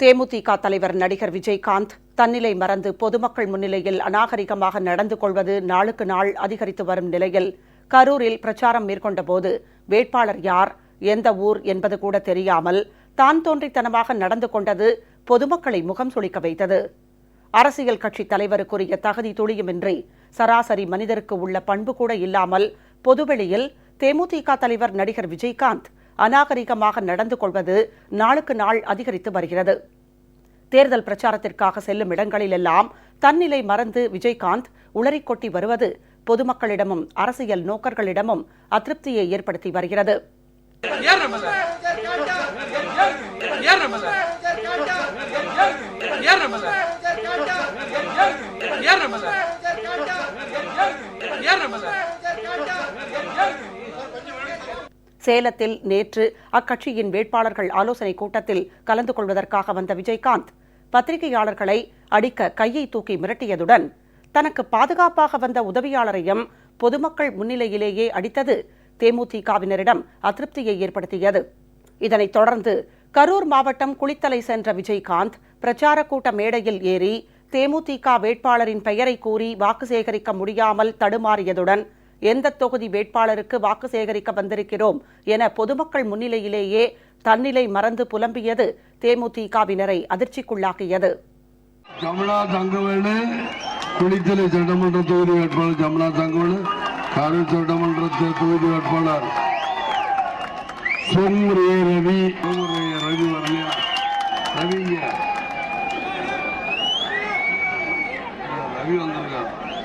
தேமுதிக தலைவர் நடிகர் விஜயகாந்த் தன்னிலை மறந்து பொதுமக்கள் முன்னிலையில் அநாகரிகமாக நடந்து கொள்வது நாளுக்கு நாள் அதிகரித்து வரும் நிலையில் கரூரில் பிரச்சாரம் மேற்கொண்டபோது வேட்பாளர் யார் எந்த ஊர் என்பது கூட தெரியாமல் தான் தோன்றித்தனமாக நடந்து கொண்டது பொதுமக்களை முகம் சுளிக்க வைத்தது. அரசியல் கட்சி தலைவருக்குரிய தகுதி துளியுமின்றி சராசரி மனிதருக்கு உள்ள பண்பு கூட இல்லாமல் பொதுவெளியில் தேமுதிக தலைவர் நடிகர் விஜயகாந்த் அநாகரிகமாக நடந்து கொள்வது நாளுக்கு நாள் அதிகரித்து வருகிறது. தேர்தல் பிரச்சாரத்திற்காக செல்லும் இடங்களிலெல்லாம் தன்னிலை மறந்து விஜயகாந்த் உளறிக்கொட்டி வருவது பொதுமக்களிடமும் அரசியல் நோக்கர்களிடமும் அதிருப்தியை ஏற்படுத்தி வருகிறது. ஏன் சேலத்தில் நேற்று அக்கட்சியின் வேட்பாளர்கள் ஆலோசனைக் கூட்டத்தில் கலந்து கொள்வதற்காக வந்த விஜயகாந்த் பத்திரிகையாளர்களை அடிக்க கையை தூக்கி மிரட்டியதுடன் தனக்கு பாதுகாப்பாக வந்த உதவியாளரையும் பொதுமக்கள் முன்னிலையிலேயே அடித்தது தேமுதிகவினரிடம் அதிருப்தியை ஏற்படுத்தியது. இதனைத் தொடர்ந்து கரூர் மாவட்டம் குளித்தலை சென்ற விஜயகாந்த் பிரச்சார கூட்ட மேடையில் ஏறி தேமுதிக வேட்பாளரின் பெயரை கூறி வாக்கு சேகரிக்க முடியாமல் தடுமாறியதுடன் எந்த தொகுதி வேட்பாளருக்கு வாக்கு சேகரிக்க வந்திருக்கிறோம் என பொதுமக்கள் முன்னிலையிலேயே தன்னிலை மறந்து புலம்பியது தேமுதிகவினரை அதிர்ச்சிக்குள்ளாக்கியது. கமலா தங்கவேலு குளித்தலை சட்டமன்ற தொகுதி வேட்பாளர் கமலா தங்கவேலு கரூர் சட்டமன்ற தொகுதி வேட்பாளர் சோமுரிய ரவி ரவி வரலையா? ரவிங்க. ரவி வந்திருக்காரு.